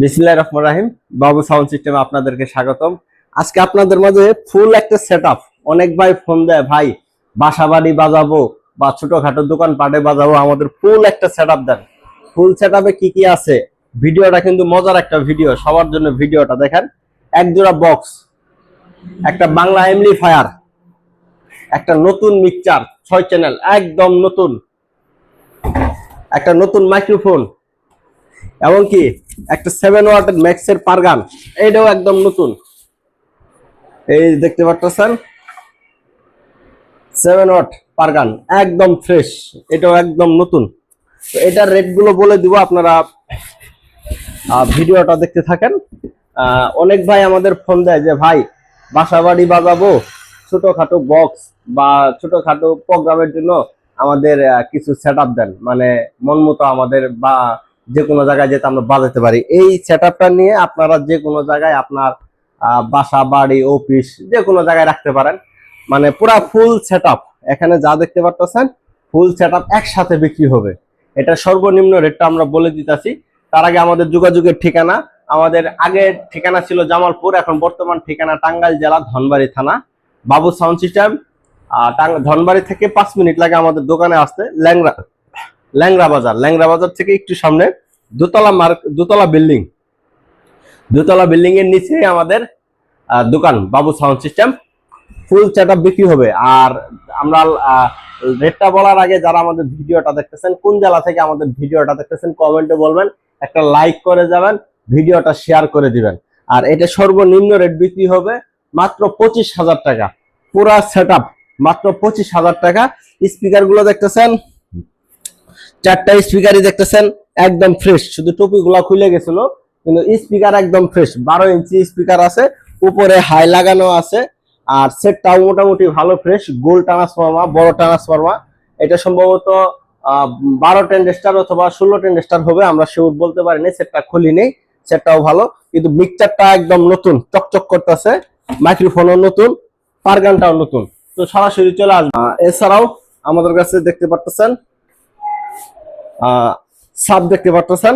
বিসমিল্লাহ রহমান রাহিম, বাবু সাউন্ড সিস্টেমে আপনাদেরকে স্বাগতম। আজকে আপনাদের মাঝে ফুল একটা সেট অনেক ভাই ফোন দেয়, ভাই, বাসা বাড়ি বাজাবো বা ছোটখাটো দোকান পাটে বাজাবো, আমাদের ফুল একটা সেট দেন। ফুল সেট কি কি আছে? ভিডিওটা কিন্তু মজার একটা ভিডিও সবার জন্য ভিডিওটা দেখেন। এক জোড়া বক্স একটা বাংলা এমপ্লিফায়ার একটা নতুন মিক্সচার ছয় চ্যানেল একদম নতুন। একটা নতুন মাইক্রোফোন এমনকি একটা সেভেন ওয়াটের ম্যাক্সের পারগান এটাও একদম নতুন। এই দেখতে পাচ্ছেন সেভেন ওয়াট পারগান একদম ফ্রেশ এটাও একদম নতুন। তো এটার রেটগুলো বলে দিব, আপনারা ভিডিওটা দেখতে থাকেন। অনেক ভাই আমাদের ফোন দেয় যে, ভাই বাসা বাড়ি বাজাবো, ছোটখাটো বক্স বা ছোটখাটো প্রোগ্রামের জন্য আমাদের কিছু সেট দেন। মানে মন মতো আমাদের বা যে কোনো জায়গায় যেতে আমরা বাজাতে পারি। এই সেট নিয়ে আপনারা যে কোনো জায়গায় আপনার বাসা, বাড়ি অফিস যে কোনো জায়গায় রাখতে পারেন। মানে পুরা ফুল সেট এখানে যা দেখতে পারতেছেন ফুল সেট একসাথে বিক্রি হবে। এটা সর্বনিম্ন রেটটা আমরা বলে দিতেছি। তার আগে আমাদের যোগাযোগের ঠিকানা, আমাদের আগের ঠিকানা ছিল জামালপুর, এখন বর্তমান ঠিকানা টাঙ্গাইল জেলা ধনবাড়ি থানা। বাবু সাউন্ড সিস্টেম ধনবাড়ি থেকে পাঁচ মিনিট লাগে আমাদের দোকানে আসতে। ল্যাংরা ল্যাংরা বাজার। ল্যাংরা বাজার থেকে একটু সামনে দোতলা মার্ক দোতলা বিল্ডিং। দোতলা বিল্ডিং এর নিচে আমাদের দোকান, বাবু সাউন্ড সিস্টেম। ফুল সেট বিক্রি হবে। আর আমরা রেটটা বলার আগে যারা আমাদের ভিডিওটা দেখতেছেন, কোন জেলা থেকে আমাদের ভিডিওটা দেখতেছেন কমেন্টে বলবেন। একটা লাইক করে যাবেন, ভিডিওটা শেয়ার করে দিবেন। আর এটা সর্বনিম্ন রেট বিক্রি হবে মাত্র পঁচিশ হাজার টাকা। পুরা সেট মাত্র পঁচিশ হাজার টাকা। স্পিকারগুলো দেখতেছেন। চারটা স্পিকারই দেখতেছেন, একদম ফ্রেশ শুধু টুপিগুলা খুলে গেছিল, কিন্তু স্পিকার একদম ফ্রেশ বারো ইঞ্চি স্পিকার আছে, উপরে হাই লাগানো আছে, আর সেটটাও মোটামুটি ভালো ফ্রেশ গোল ট্রান্সফর্মা বড় ট্রান্সফর্মা এটা সম্ভবত বারো টেন স্টার অথবা ষোলো টেন স্টার হবে, আমরা শিওর বলতে পারিনি সেটটা খুলি নেই সেটটাও ভালো। কিন্তু মিক্সচারটা একদম নতুন, চকচক করতেছে মাইক্রোফোনও নতুন, পারগানটাও নতুন। তো সরাসরি চলে আসবে। এছাড়াও আমাদের কাছে দেখতে পারতেছেন সাপ দেখতে পারতেছেন।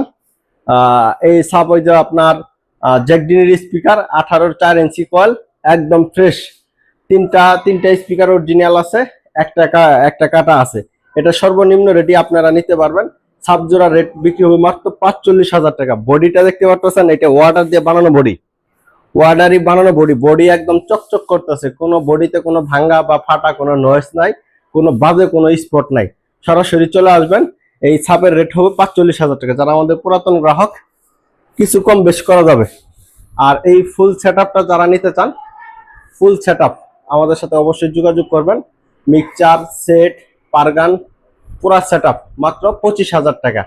এই সাপ ওই যে আপনার জ্যাকডিনের স্পিকার আঠারোর চার ইঞ্চি কয়েল একদম ফ্রেশ তিনটা তিনটা স্পিকার অরিজিনাল আছে, একটা একটা কাটা আছে। এটা সর্বনিম্ন রেটই আপনারা নিতে পারবেন। সাপ জোড়া রেট বিক্রি হবে মাত্র পাঁচচল্লিশ হাজার টাকা। বডিটা দেখতে পারতেছেন, এটা ওয়াটার দিয়ে বানানো বডি ওয়াটারই বানানো বডি বডি একদম চকচক করতেছে। কোনো বডিতে কোনো ভাঙ্গা বা ফাটা কোনো নয়েস নাই, কোনো বাজে কোনো স্পট নাই। সরাসরি চলে আসবেন এই ছাপের রেট হবে পাঁচচল্লিশ হাজার টাকা। যারা আমাদের পুরাতন গ্রাহক, কিছু কম বেশি করা যাবে। আর এই ফুল সেট যারা নিতে চান ফুল সেট আমাদের সাথে অবশ্যই যোগাযোগ করবেন। মিক্সচার সেট পারগান, পুরা সেট মাত্র পঁচিশ হাজার টাকা।